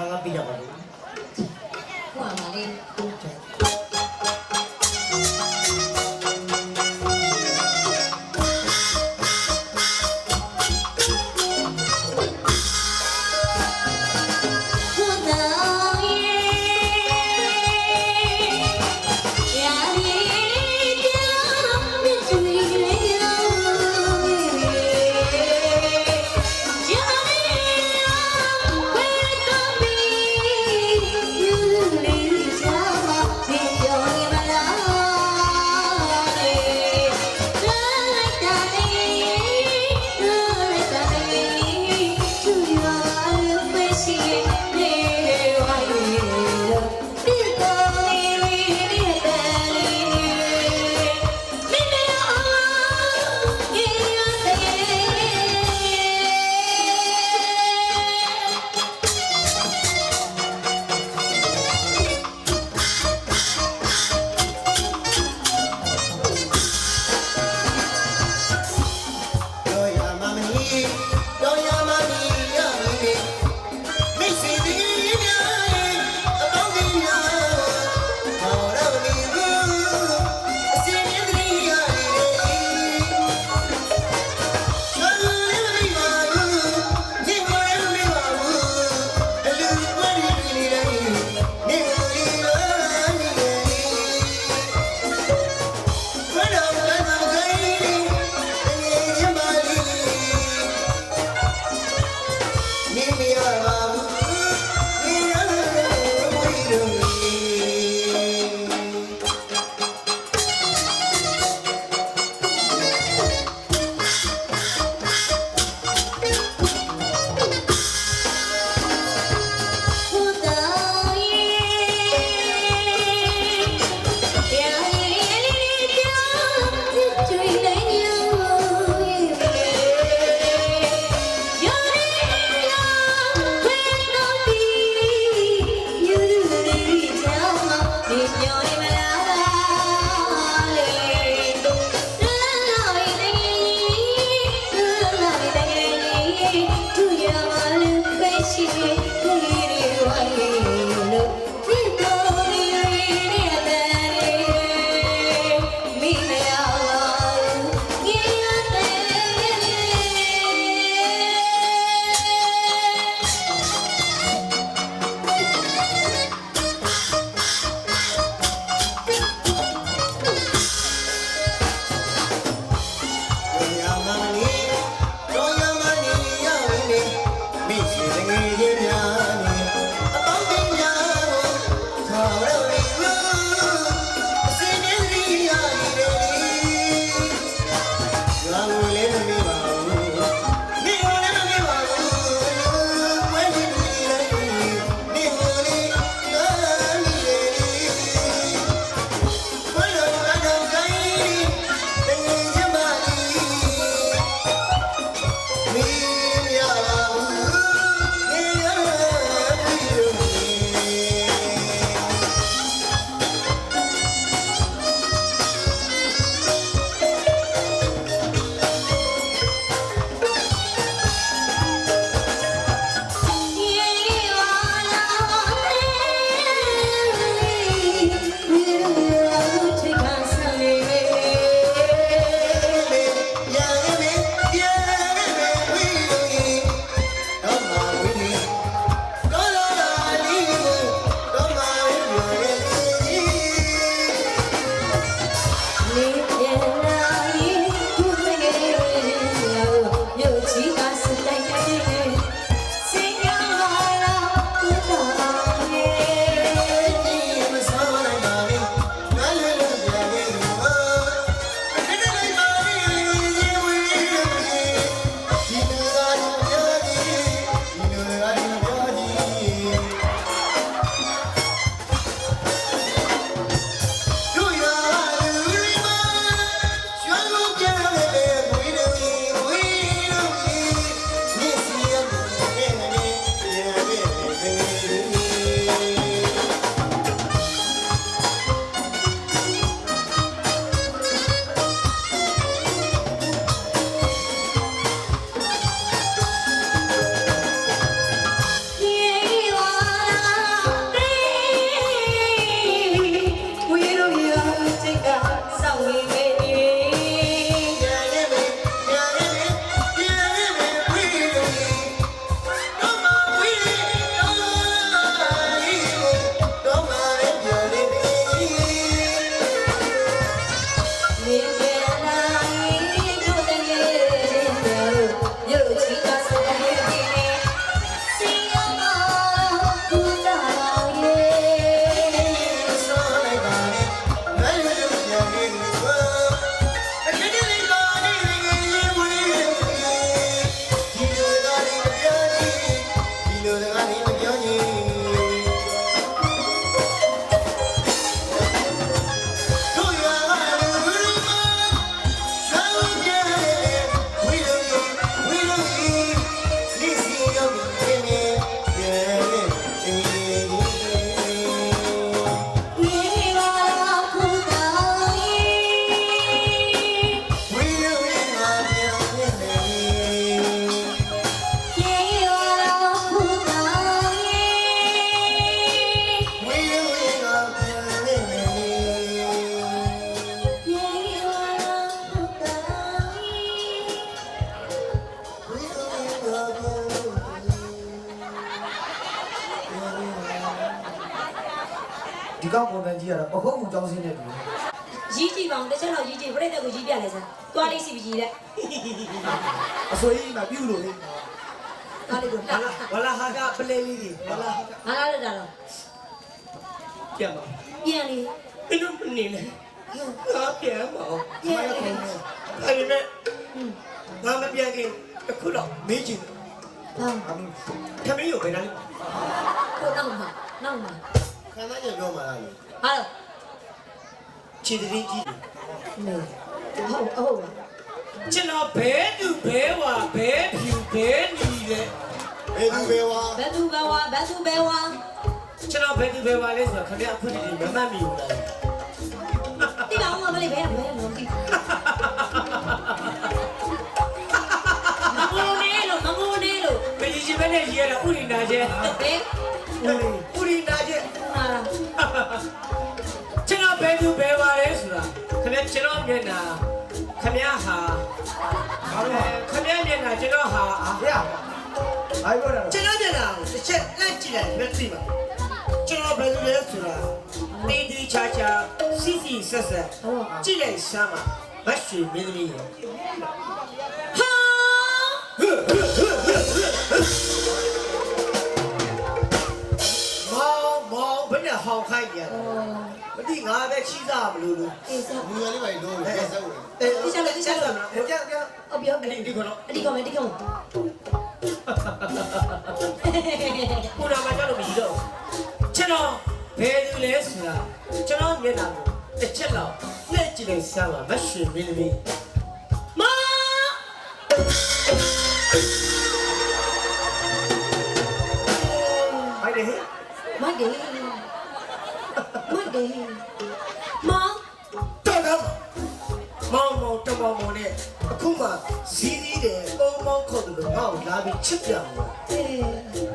ခံကပြရပါလို့ဟိုပါလေ ချက်တော့ရီးကြည့်ပြိတ္တကိုရီးပြလိုက်စမ်းသွားလေးစီပြီးကြီးတဲ့အစိုးရမှာပြုလို့လေသွားလေးကိုဝလာဝလာဟာကပလဲလေးတွေဝလာဟာကငါလာလက်တာတော့ပြန်ပါပြန်လေဘယ်လိုမနေလဲငါပြန်ပါဦးပြန်လေအဲ့ဒီမဲ့ငါမပြန်ခင်အခုတော့မေးချင်ဟာအမခမင်းကိုဘယ်နာလဲကိုတော့မှာနောက်မှာခန္ဓာညပြောမှာလားလို့ဟာတော့ခြေတရင်ကြီး မေဟုတ်ဟုတ်ကျွန်တော်ဘဲသူဘဲဝါဘဲဖြူဘဲနီတဲ့ဘယ်သူဘယ်ဝါဘယ်သူပဲဝါဘယ်သူပဲဝါကျွန်တော်ဘဲသူဘဲဝါလဲဆိုတော့ခမရအခုတည်းမမှတ်မိဘူးလားတိပါအောင်မလေးဘယ်ဘယ်လုံးကြည့်မငိုနေလို့မငိုနေလို့မကြီးကြီးပဲနဲ့ရေးရတာဥရိနာကျဲဘယ်ဥရိနာကျဲဟာလားကျွန်တော်ဘဲသူဘဲဝါလဲဆိုတာ ခမရကျွန်တော်မျက်နှာခမရဟာဘာလို့ခမရမျက်နှာကျွန်တော်ဟာအာရဘာပြောတာကျွန်တော်မျက်နှာကိုတစ်ချက်လိုက်ကြည့်လိုက်မျက်စိမှာကျွန်တော်ဘယ်လိုလဲဆိုတာတေးသေးချာချာစီစီဆက်ဆက်ကြည့်လိုက်စမ်းပါမတ်ရွှေမင်းသမီးရဟာ ဟောင်းခိုင်းရလဲမတိငါပဲချီးစားမလို့လို့အေးစားငွေရလေးပါလို့ရက်စက်ဝင်အဲဒီချက်လို့ဒီချက်လို့ကြောက်ကြောက်အပြောအဲ့ဒီဒီကတော့အဒီကောင်မဒီကောင်ကိုနာမကြောက်လို့မကြီးတော့ကျွန်တော်ဘယ်သူလဲဆိုတာကျွန်တော်မျက်နှာကိုတစ်ချက်လောက်လက်ကြည့်လိုက်စမ်းပါမတ်ရွှေမင်းသမီးမဟိုက်တယ်ဟဲ့မတ်တယ်မ တ်တယ်မတော်တော့မောင်မောင်တမောင်မောင်နဲ့အခုမှဇီးဇီးတယ်ပုံမောင်းခုတ်တယ်ငါ့ကိုလာပြီးချစ်ပြန်လို့အေး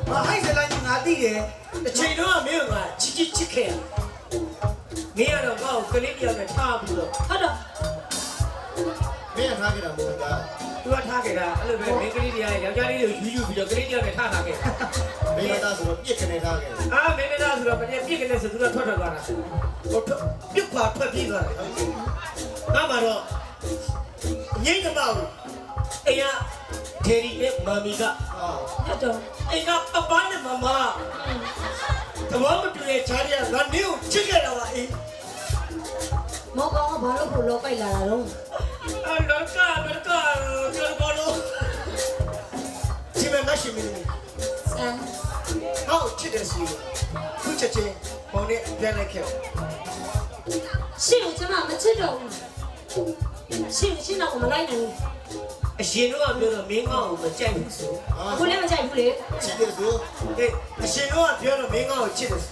မဟိုက်စလိုက်ငါသိတယ်အချိန်တော့မင်းကချစ်ချစ်ချစ်ခဲ့ရမင်းကတော့ငါ့ကိုကလေးပြောင်းနဲ့ထားပြီးတော့ဟုတ်တော့မင်းထားကြတာမဟုတ်လား သူကထားခဲ့တာအဲ့လိုပဲမင်းကလေးတွေကယောက်ျားလေးတွေကိုယူယူပြီးတော့ကလေးပြောင်းနဲ့ထားထားခဲ့မင်းသားဆိုတော့ပြစ်ခနေထားခဲ့တယ်အာမင်းသားဆိုတော့ပြည့်ပြည့်ကနေဆိုသူကထွက်ထွက်သွားတာဟိုထွက်ပြစ်ခွာထွက်ပြေးသွားတယ်ငါမှတော့ငိမ့်ကမောင်အိမ်ကဒေရီနဲ့မမီကဟာဟုတ်တော့အိမ်ကပပနဲ့မမသဘောမတူတဲ့ခြားရငါနေကိုချစ်ခဲ့တာပါအေးမောကောင်ကဘာလို့ကိုလောပိုက်လာတာတော့ အလောကဘယ်ကပြောကောလို့ဒီမဲ့မရှိမင်းဆန်းဟောချစ်တယ်စီခုချက်ချင်းပေါင်းနဲ့ပြန်လိုက်ခဲ့ရှင့်ကိုကျွန်မမချစ်တော့ဘူးရှင့်ရှင့်တော့မလိုက်နိုင်ဘူးအရင်တော့ပြောတော့မင်းကောင်းကိုမကြိုက်ဘူးဆိုဟာအခုလည်းမကြိုက်ဘူးလေချစ်တယ်ဆိုဟေးအရှင်တော့ပြောတော့မင်းကောင်းကိုချစ်တယ်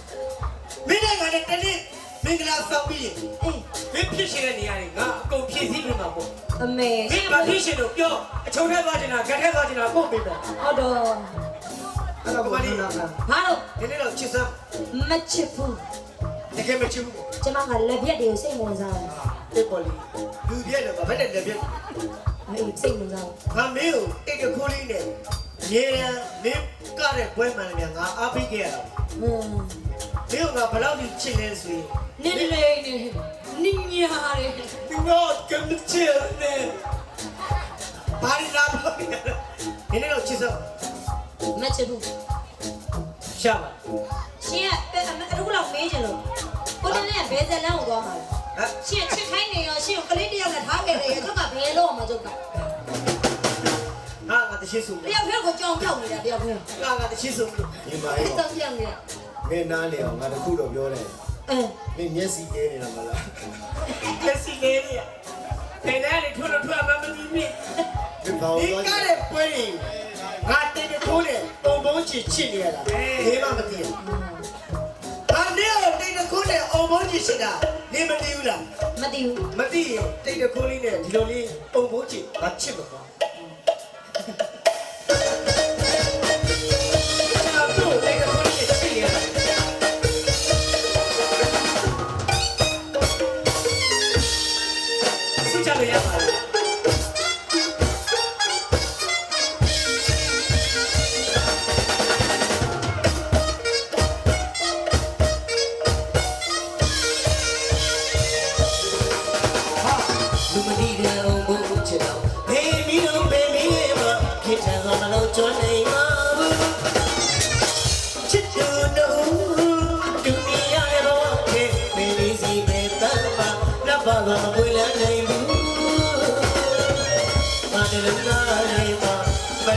မင်းနဲ့ကလည်းတနေ့ မင်္ဂလာဆောင်ပြီးအေးမင်းဖြစ်ရှိတဲ့နေရာတွေငါအကုန်ဖြည့်ဆည်းပြီးမှာပေါ့အမေမင်းဘာဖြစ်ရှင်လို့ပြောအချုံထဲသွားချင်တာဂက်ထဲသွားချင်တာပို့ပေးတော့ဟုတ်တော့အဲ့တော့ဘာလို့လာတာဘာလို့ဒီနေ့တော့ချစ်စမ်းမချစ်ဘူးတကယ်မချစ်ဘူးကျွန်မကလက်ပြက်တွေကိုစိတ်ဝင်စားတယ်အေးပေါ်လီလူပြည့်တယ်ဗာဘယ်နဲ့လက်ပြည့်အေးစိတ်ဝင်စားငါမင်းကိုတိတ်တခိုးလေးနဲ့ရေရန်မင်းကတဲ့ပွဲမှန်တယ်ငါအားပေးခဲ့ရတာဟွန်းမင်းကငါဘယ်လောက်ကြီးချစ်လဲဆိုရင် နင်းလေနေနင်းညာလေသူတော့ကမချစ်နဲ့ဘာလို့လာလို့ဒီနေ့တော့ချစ်စမ်းမချစ်ဘူးရှာပါရှင်ကအခုလောက်မေးချင်လို့ကိုတည်းကဘယ်ဇလန်းကိုသွားမှာလဲဟမ်ရှင်ချစ်ခိုင်းနေရောရှင်ကိုကလေးတယောက်နဲ့ထားခဲ့တယ်ရောကျုပ်ကဘယ်လို့မှကျုပ်ကငါကတရှိဆုံးတယောက်ဖက်ကိုကြောင်ပြောက်နေတာတယောက်ဖက်ငါကတရှိဆုံးလို့ဒီမှာအဲ့ရောတော့ပြောက်နေတာမင်းနားလေအောင်ငါတခုတော့ပြောတယ် အဲမင်းမျက်စိကဲနေတာမလားလက်စီလေးနေတယ်တယ်လေထွတ်ထွတ်မမမီမီမင်းဘာဒီလို့ကသွားတဲ့ပွဲရင်ငါတိတ်တခိုးနဲ့ပုံပုံချစ်ချစ်နေရတာနေမမသိဘူးငါနေတော့တိတ်တခိုးနဲ့အုံပုံချစ်ချစ်တာနေမသိဘူးလားမသိဘူးမသိရင်တိတ်တခိုးလေးနဲ့ဒီလိုလေးပုံပုံချစ်ငါချစ်မှာပါ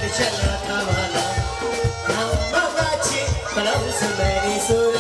တစ်ချက်လာထားပါလား။နောက်မှကချစ်ဘလို့စမယ်ဆို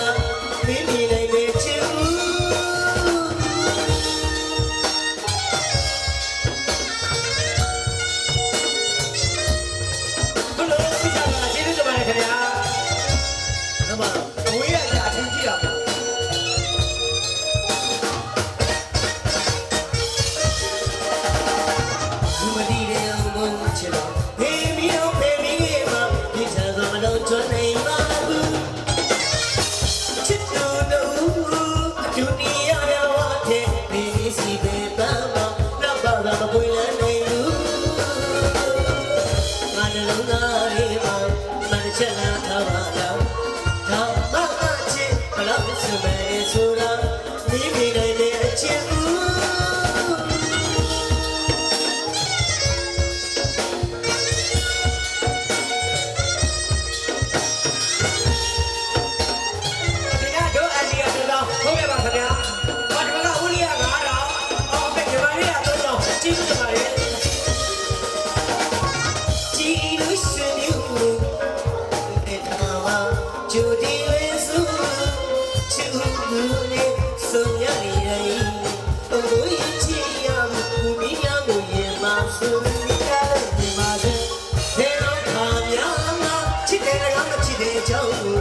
ချစ်တဲ့ကောင်မချစ်တဲ့ကြောင့်သူ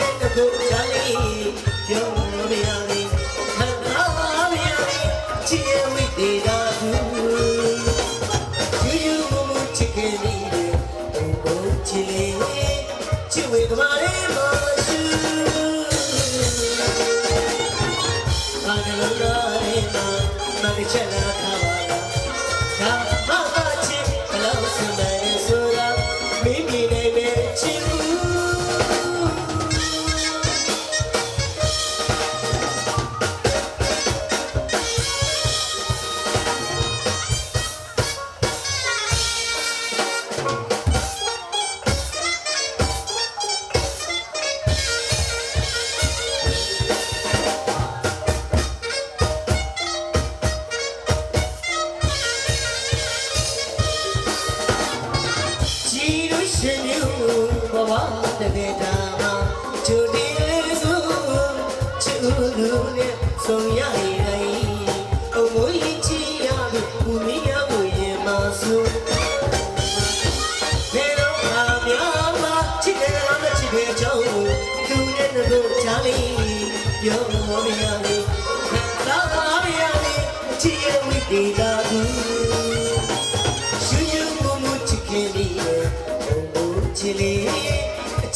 နဲ့တခု ရှင်ယူဘဝတကယ်တာမှာသူဒီစုချူလူနဲ့ဆုံရရင်အမွေချီရလို့ဘူမီယာကိုရင်မဆူဘယ်တော့မှများမချစ်တယ်လားမချစ်တယ်ချောင်းသူနဲ့တော့ချာလေးပြောမရလေသာသာမရလေချီရဝိတေသာ